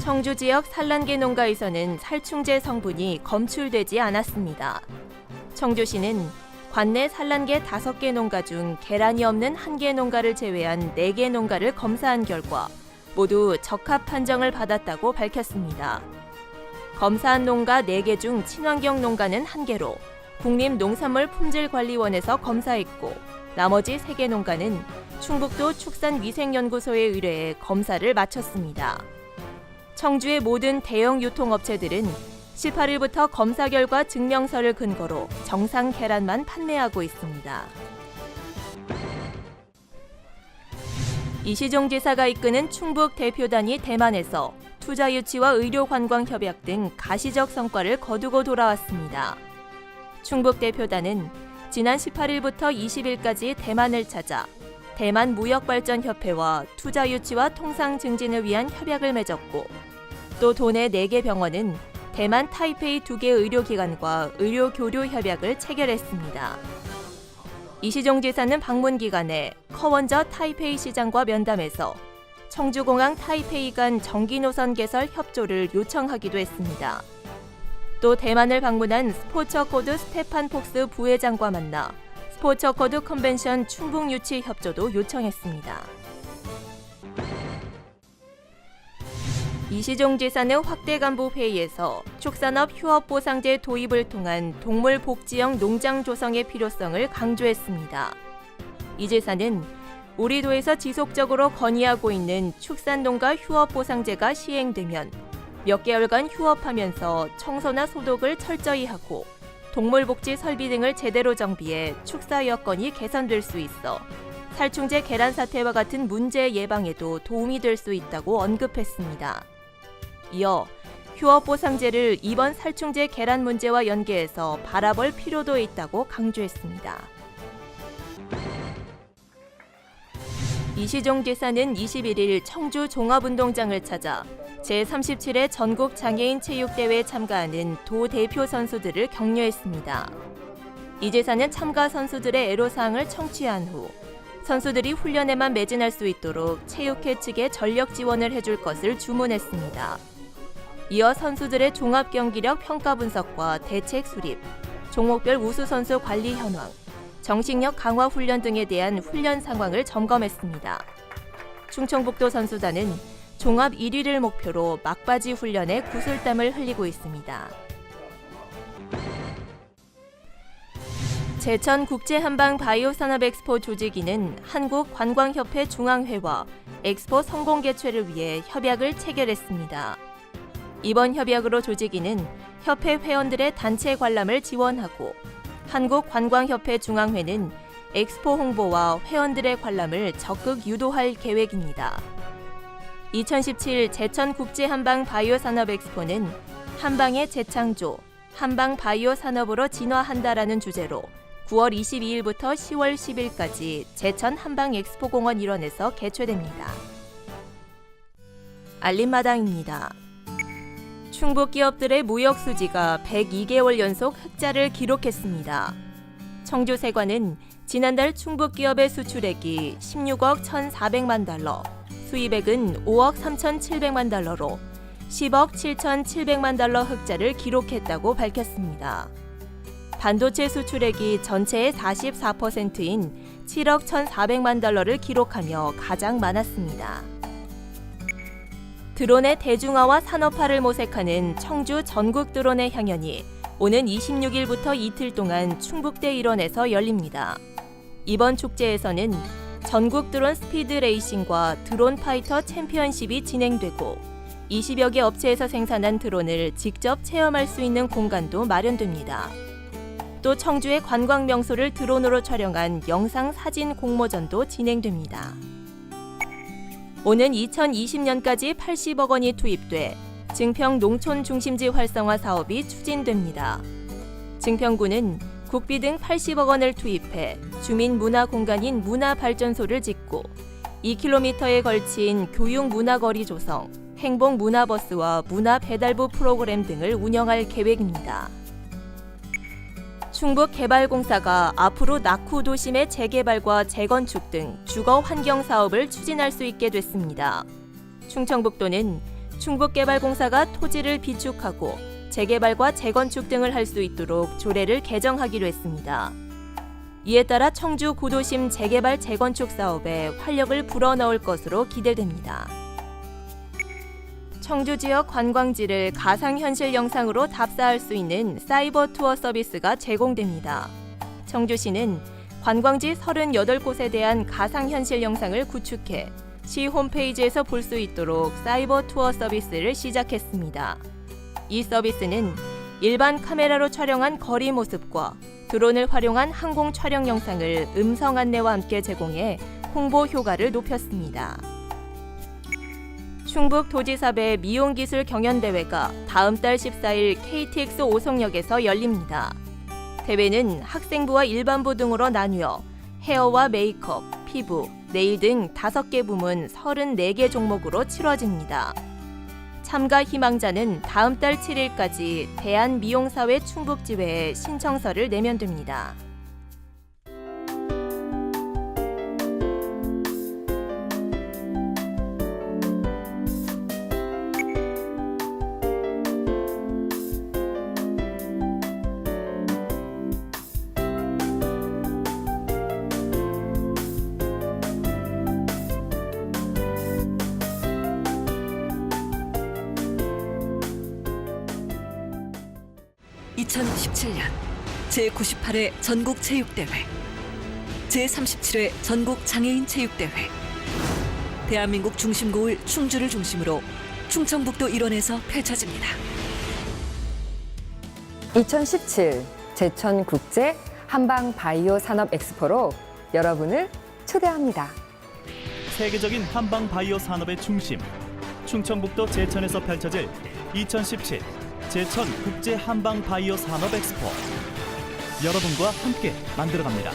청주 지역 산란계 농가에서는 살충제 성분이 검출되지 않았습니다. 청주시는 관내 산란계 5개 농가 중 계란이 없는 1개 농가를 제외한 4개 농가를 검사한 결과 모두 적합 판정을 받았다고 밝혔습니다. 검사한 농가 4개 중 친환경 농가는 1개로 국립농산물품질관리원에서 검사했고 나머지 3개 농가는 충북도 축산위생연구소에 의뢰해 검사를 마쳤습니다. 청주의 모든 대형 유통업체들은 18일부터 검사 결과 증명서를 근거로 정상 계란만 판매하고 있습니다. 이시종 지사가 이끄는 충북 대표단이 대만에서 투자 유치와 의료 관광 협약 등 가시적 성과를 거두고 돌아왔습니다. 충북 대표단은 지난 18일부터 20일까지 대만을 찾아 대만 무역발전협회와 투자 유치와 통상 증진을 위한 협약을 맺었고 또 도내 4개 병원은 대만 타이페이 2개 의료기관과 의료 교류 협약을 체결했습니다. 이시종 지사는 방문 기간에 커원저 타이페이 시장과 면담해서 청주공항 타이페이 간 정기 노선 개설 협조를 요청하기도 했습니다. 또 대만을 방문한 스포처 코드 스테판 폭스 부회장과 만나 스포처 코드 컨벤션 충북 유치 협조도 요청했습니다. 이시종 지사는 확대 간부 회의에서 축산업 휴업 보상제 도입을 통한 동물 복지형 농장 조성의 필요성을 강조했습니다. 이 지사는 우리 도에서 지속적으로 건의하고 있는 축산농가 휴업 보상제가 시행되면 몇 개월간 휴업하면서 청소나 소독을 철저히 하고 동물복지 설비 등을 제대로 정비해 축사 여건이 개선될 수 있어 살충제 계란 사태와 같은 문제 예방에도 도움이 될 수 있다고 언급했습니다. 이어 휴업 보상제를 이번 살충제 계란 문제와 연계해서 바라볼 필요도 있다고 강조했습니다. 이시종 지사는 21일 청주 종합운동장을 찾아 제37회 전국 장애인 체육대회에 참가하는 도 대표 선수들을 격려했습니다. 이 지사는 참가 선수들의 애로사항을 청취한 후 선수들이 훈련에만 매진할 수 있도록 체육회 측에 전력 지원을 해줄 것을 주문했습니다. 이어 선수들의 종합 경기력 평가 분석과 대책 수립, 종목별 우수 선수 관리 현황, 정신력 강화 훈련 등에 대한 훈련 상황을 점검했습니다. 충청북도 선수단은 종합 1위를 목표로 막바지 훈련에 구슬땀을 흘리고 있습니다. 제천 국제 한방 바이오 산업 엑스포 조직위는 한국 관광협회 중앙회와 엑스포 성공 개최를 위해 협약을 체결했습니다. 이번 협약으로 조직위는 협회 회원들의 단체 관람을 지원하고 한국관광협회 중앙회는 엑스포 홍보와 회원들의 관람을 적극 유도할 계획입니다. 2017 제천 국제 한방 바이오 산업 엑스포는 한방의 재창조, 한방 바이오 산업으로 진화한다라는 주제로 9월 22일부터 10월 10일까지 제천 한방 엑스포 공원 일원에서 개최됩니다. 알림마당입니다. 충북 기업들의 무역 수지가 102개월 연속 흑자를 기록했습니다. 청주세관은 지난달 충북 기업의 수출액이 16억 1,400만 달러, 수입액은 5억 3,700만 달러로 10억 7,700만 달러 흑자를 기록했다고 밝혔습니다. 반도체 수출액이 전체의 44%인 7억 1,400만 달러를 기록하며 가장 많았습니다. 드론의 대중화와 산업화를 모색하는 청주 전국 드론의 향연이 오는 26일부터 이틀 동안 충북대 일원에서 열립니다. 이번 축제에서는 전국 드론 스피드 레이싱과 드론 파이터 챔피언십이 진행되고 20여 개 업체에서 생산한 드론을 직접 체험할 수 있는 공간도 마련됩니다. 또 청주의 관광 명소를 드론으로 촬영한 영상 사진 공모전도 진행됩니다. 오는 2020년까지 80억 원이 투입돼 증평 농촌 중심지 활성화 사업이 추진됩니다. 증평구는 국비 등 80억 원을 투입해 주민 문화 공간인 문화 발전소를 짓고 2km에 걸친 교육 문화 거리 조성, 행복 문화버스와 문화 배달부 프로그램 등을 운영할 계획입니다. 충북개발공사가 앞으로 낙후 도심의 재개발과 재건축 등 주거 환경 사업을 추진할 수 있게 됐습니다. 충청북도는 충북개발공사가 토지를 비축하고 재개발과 재건축 등을 할 수 있도록 조례를 개정하기로 했습니다. 이에 따라 청주 구도심 재개발 재건축 사업에 활력을 불어넣을 것으로 기대됩니다. 청주 지역 관광지를 가상현실 영상으로 답사할 수 있는 사이버 투어 서비스가 제공됩니다. 청주시는 관광지 38곳에 대한 가상현실 영상을 구축해 시 홈페이지에서 볼 수 있도록 사이버 투어 서비스를 시작했습니다. 이 서비스는 일반 카메라로 촬영한 거리 모습과 드론을 활용한 항공 촬영 영상을 음성 안내와 함께 제공해 홍보 효과를 높였습니다. 충북 도지사배 미용기술 경연대회가 다음 달 14일 KTX 오송역에서 열립니다. 대회는 학생부와 일반부 등으로 나뉘어 헤어와 메이크업, 피부, 네일 등 5개 부문 34개 종목으로 치러집니다. 참가 희망자는 다음 달 7일까지 대한미용사회 충북지회에 신청서를 내면 됩니다. (2017년) 제98회 전국 체육대회 제37회 전국 장애인 체육대회 대한민국 중심고을 충주를 중심으로 충청북도 일원에서 펼쳐집니다. 2017 제천 국제 한방 바이오 산업 엑스포로 여러분을 초대합니다. 세계적인 한방 바이오 산업의 중심 충청북도 제천에서 펼쳐질 2017 제천 국제 한방 바이오 산업 엑스포 여러분과 함께 만들어갑니다.